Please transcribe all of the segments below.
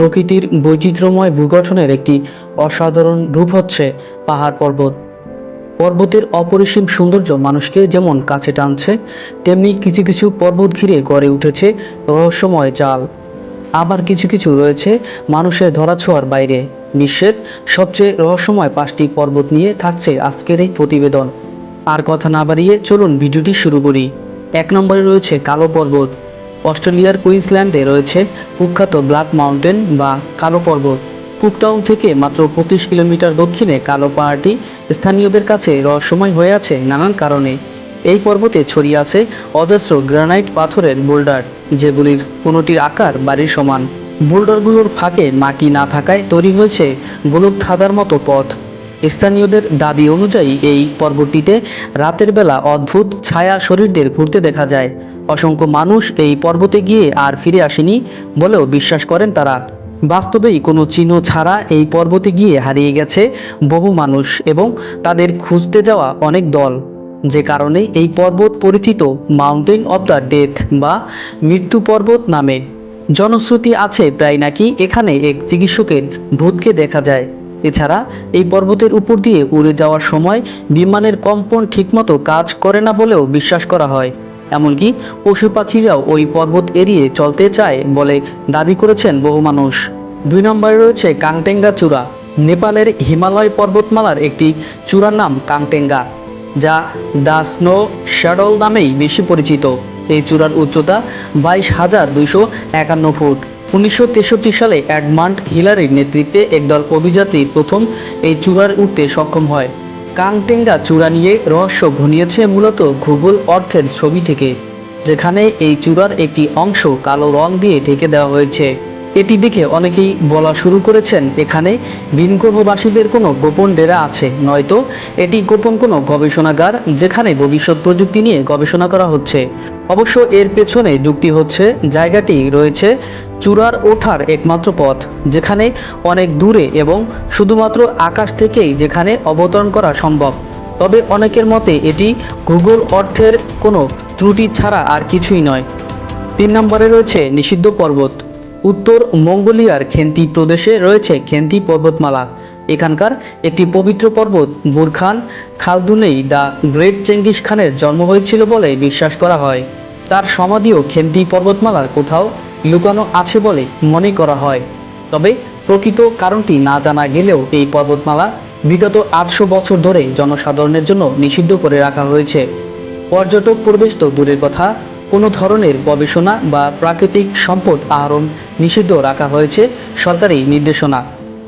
প্রকৃতির বৈচিত্র্যময় ভূগঠনের একটি অসাধারণ রূপ হচ্ছে পাহাড় পর্বত। পর্বতের অপরিসীম সৌন্দর্য মানুষকে যেমন কাছে টানছে, তেমনি কিছু কিছু পর্বত ঘিরে গড়ে উঠেছে রহস্যময় জাল। আবার কিছু কিছু রয়েছে মানুষের ধরাছোঁয়ার বাইরে। বিশ্বের সবচেয়ে রহস্যময় পাঁচটি পর্বত নিয়ে থাকছে আজকের এই প্রতিবেদন। আর কথা না বাড়িয়ে চলুন ভিডিওটি শুরু করি। এক নম্বরে রয়েছে কালো পর্বত। অস্ট্রেলিয়ার কুইন্সল্যান্ডে রয়েছে কুখ্যাত ব্ল্যাক মাউন্টেন বা কালো পর্বত। কুকটাউন থেকে মাত্র পঁচিশ কিলোমিটার দক্ষিণে কালো পাহাড়টি স্থানীয়দের কাছে রহস্যময় হয়ে আছে নানান কারণে। এই পর্বতে ছড়িয়ে আছে অজস্র গ্রানাইট পাথরের বোল্ডার, যেগুলির কোনোটির আকার বাড়ির সমান। বোল্ডারগুলোর ফাঁকে মাটি না থাকায় তৈরি হয়েছে গোলক থাদার মতো পথ। স্থানীয়দের দাবি অনুযায়ী এই পর্বতটিতে রাতের বেলা অদ্ভুত ছায়া শরীরদের ঘুরতে দেখা যায়। অসংখ্য মানুষ এই পর্বতে গিয়ে আর ফিরে আসেনি বলেও বিশ্বাস করেন তারা। বাস্তবেই কোনো চিহ্ন ছাড়া এই পর্বতে গিয়ে হারিয়ে গেছে বহু মানুষ এবং তাদের খুঁজতে যাওয়া অনেক দল। যে কারণে এই পর্বত পরিচিত মাউন্টেন অব দ্য ডেথ বা মৃত্যু পর্বত নামে। জনশ্রুতি আছে প্রায় নাকি এখানে এক চিকিৎসকের ভূতকে দেখা যায়। এছাড়া এই পর্বতের উপর দিয়ে উড়ে যাওয়ার সময় বিমানের কম্পন ঠিকমতো কাজ করে না বলেও বিশ্বাস করা হয়। এমনকি পশু পাখিরাও ওই পর্বত এড়িয়ে চলতে চায় বলে দাবি করেছেন বহু মানুষ। দুই নম্বরে রয়েছে কাংটেঙ্গা চূড়া। নেপালের হিমালয় পর্বতমালার একটি চূড়ার নাম কাংটেঙ্গা, যা দ্য স্নো শ্যাডল নামেই বেশি পরিচিত। এই চূড়ার উচ্চতা বাইশ হাজার দুইশো একান্ন ফুট। উনিশশো তেষট্টি সালে অ্যাডমান্ড হিলারির নেতৃত্বে একদল অভিযাত্রী প্রথম এই চূড়ার উঠতে সক্ষম হয়। কাংটেঙ্গা চূড়া নিয়ে রহস্য ঘনিয়েছে মূলত ভূগোল অর্থের ছবি থেকে, যেখানে এই চূড়ার একটি অংশ কালো রং দিয়ে ঢেকে দেওয়া হয়েছে। এটি দেখে অনেকেই বলা শুরু করেছেন, এখানে ভিনগ্রহবাসীদের কোনো গোপন ডেরা আছে। নয়তো এটি গোপন কোনো গবেষণাগার যেখানে ভবিষ্যৎ প্রযুক্তি নিয়ে গবেষণা করা হচ্ছে। অবশ্য এর পেছনে যুক্তি হচ্ছে, জায়গাটি রয়েছে চূড়ার ওঠার একমাত্র পথ, যেখানে অনেক দূরে এবং শুধুমাত্র আকাশ থেকেই যেখানে অবতরণ করা সম্ভব। তবে অনেকের মতে এটি গুগল অর্থের কোনো ত্রুটি ছাড়া আর কিছুই নয়। তিন নম্বরে রয়েছে নিষিদ্ধ পর্বত। উত্তর মঙ্গোলিয়ার খেন্তি প্রদেশে রয়েছে খেন্তি পর্বতমালা। এখানকার একটি পবিত্র পর্বত, বুরখান, খালদুনেই দ্য গ্রেট চেঙ্গিস খানের জন্ম হয়েছিল বলে বিশ্বাস করা হয়। তার সমাধিও খেন্তি পর্বতমালার কোথাও লুকানো আছে বলে মনে করা হয়। তবে প্রকৃত কারণটি না জানা গেলেও এই পর্বতমালা বিগত আটশো বছর ধরে জনসাধারণের জন্য নিষিদ্ধ করে রাখা হয়েছে। পর্যটক প্রবেশ তো দূরের কথা কোনো ধরনের গবেষণা বা প্রাকৃতিক সম্পদ আহরণ নিষিদ্ধ রাখা হয়েছে সরকারি নির্দেশনা।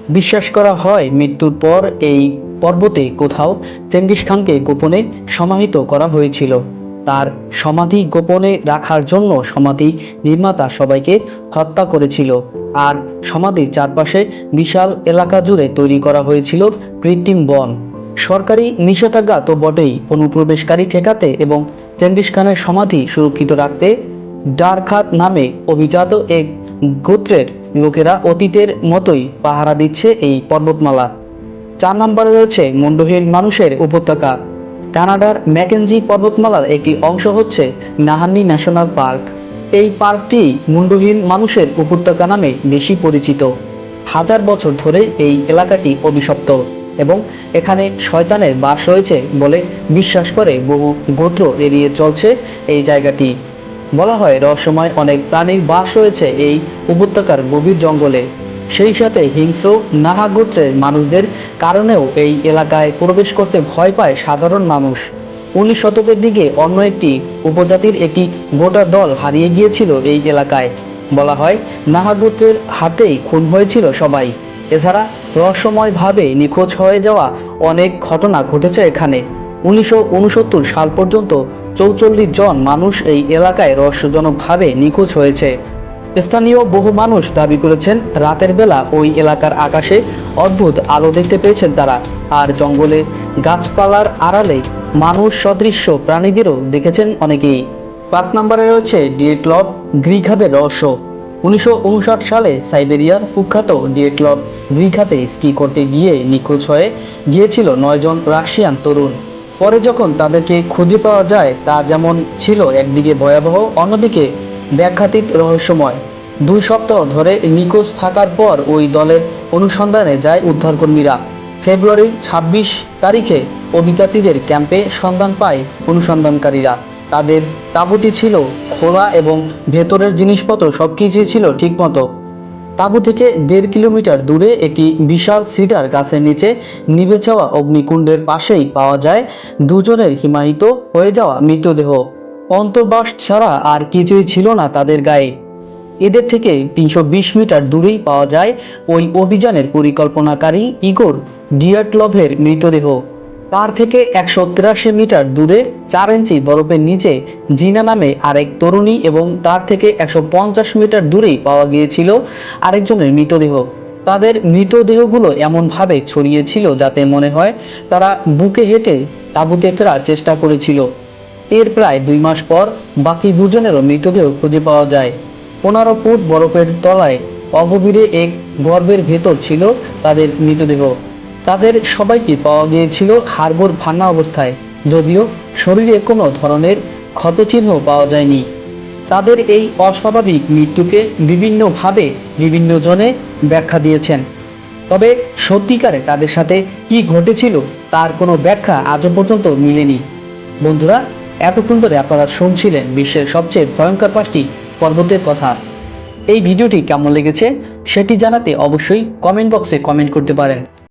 বিশ্বাস করা হয় মৃত্যুর পর এই পর্বতে কোথাও চেঙ্গিস খানকে গোপনে সমাহিত করা হয়েছিল। তার সমাধি গোপনে রাখার জন্য সমাধি নির্মাতা সবাইকে হত্যা করেছিল। আর সমাধির চারপাশে বিশাল এলাকা জুড়ে তৈরি করা হয়েছিল কৃত্রিম বন। সরকারি নিষেধাজ্ঞা তো বটেই, অনুপ্রবেশকারী ঠেকাতে এবং চেঙ্গিস খানের সমাধি সুরক্ষিত রাখতে ডারখাত নামে অভিজাত এক গোত্রের লোকেরা অতীতের মতোই পাহারা দিচ্ছে এই পর্বতমালা। চার নম্বরে রয়েছে মুন্ডহীন মানুষের উপত্যকা। কানাডার ম্যাকেনজি পর্বতমালার একটি অংশ হচ্ছে নাহান্নি ন্যাশনাল পার্ক। এই পার্কটি মুন্ডহীন মানুষের উপত্যকা নামে বেশি পরিচিত। হাজার বছর ধরে এই এলাকাটি অভিশপ্ত। এবং এখানে শয়তানের বাস রয়েছে বলে বিশ্বাস করে বহু গোত্র এড়িয়ে চলছে এই জায়গাটি। বলা হয়, রহস্যময় অনেক প্রাণীর বাস রয়েছে এই উপত্যকার গভীর জঙ্গলে। সেই সাথে হিংস্র নাহা গোত্রের মানুষদের কারণেও এই এলাকায় প্রবেশ করতে ভয় পায় সাধারণ মানুষ। উনিশ শতকের দিকে অন্য একটি উপজাতির একটি গোটা দল হারিয়ে গিয়েছিল এই এলাকায়। বলা হয় নাহা গোত্রের হাতেই খুন হয়েছিল সবাই। এছাড়া রহস্যময়ভাবে নিখোঁজ হয়ে যাওয়া অনেক ঘটনা ঘটেছে এখানে। উনিশশো উনসত্তর সাল পর্যন্ত চৌচল্লিশ জন মানুষ এই এলাকায় রহস্যজনকভাবে নিখোঁজ হয়েছে। স্থানীয় বহু মানুষ দাবি করেছেন, রাতের বেলা ওই এলাকার আকাশে অদ্ভুত আলো দেখতে পেয়েছেন তারা। আর জঙ্গলে গাছপালার আড়ালে মানুষ সদৃশ্য প্রাণীদেরও দেখেছেন অনেকেই। পাঁচ নম্বরে রয়েছে ডিএক্লব গ্রিখাদের রহস্য। উনিশশো উনষাট সালে সাইবেরিয়ার কুখ্যাত ডিএক্লব গ্রিখাতে স্কি করতে গিয়ে নিখোঁজ হয়ে গিয়েছিল নয়জন রাশিয়ান তরুণ। পরে যখন তাদেরকে খুঁজে পাওয়া যায়, তা যেমন ছিল একদিকে ভয়াবহ, অন্যদিকে ব্যাখ্যাতীত রহস্যময়। দুই সপ্তাহ ধরে নিখোঁজ থাকার পর ওই দলের অনুসন্ধানে যায় উদ্ধারকর্মীরা। ফেব্রুয়ারির ছাব্বিশ তারিখে অভিযাত্রীদের ক্যাম্পে সন্ধান পায় অনুসন্ধানকারীরা। তাদের তাঁবুটি ছিল খোলা এবং ভেতরের জিনিসপত্র সব কিছুই ছিল ঠিকমতো। তাঁবু থেকে দেড় কিলোমিটার দূরে একটি বিশাল সিডার গাছের নিচে নিভে যাওয়া অগ্নিকুণ্ডের পাশেই পাওয়া যায় দুজনের হিমায়িত হয়ে যাওয়া মৃতদেহ। অন্তর্বাস ছাড়া আর কিছুই ছিল না তাদের গায়ে। এদের থেকে তিনশো বিশ মিটার দূরেই পাওয়া যায় ওই অভিযানের পরিকল্পনাকারী ইগোর ডিয়াটলভের মৃতদেহ। তার থেকে একশো তিরাশি মিটার দূরে চার ইঞ্চি বরফের নিচে জিনা নামে আরেক তরুণী এবং তার থেকে একশো পঞ্চাশ মিটার দূরেই পাওয়া গিয়েছিল আরেকজনের মৃতদেহ। তাদের মৃতদেহগুলো এমনভাবে ছড়িয়েছিল যাতে মনে হয় তারা বুকে হেঁটে তাঁবুতে ফেরার চেষ্টা করেছিল। এর প্রায় দুই মাস পর বাকি দুজনেরও মৃতদেহ খুঁজে পাওয়া যায়। পনেরো ফুট বরফের তলায় অগভীরে এক গর্ভের ভেতর ছিল তাদের মৃতদেহ। তাদের সবাইকে পাওয়া গিয়েছিল হাড়গোড় ভাঙা অবস্থায়। যদিও শরীরে কোনো ধরনের ক্ষতচিহ্ন পাওয়া যায়নি। তাদের এই অস্বাভাবিক মৃত্যুকে বিভিন্নভাবে বিভিন্ন জনে ব্যাখ্যা দিয়েছেন। তবে সত্যিকারে তাদের সাথে কি ঘটেছিল তার কোনো ব্যাখ্যা আজও পর্যন্ত মিলেনি। বন্ধুরা, এতক্ষণ ধরে আপনারা শুনছিলেন বিশ্বের সবচেয়ে ভয়ঙ্কর পাঁচটি পর্বতের কথা। এই ভিডিওটি কেমন লেগেছে সেটি জানাতে অবশ্যই কমেন্ট বক্সে কমেন্ট করতে পারেন।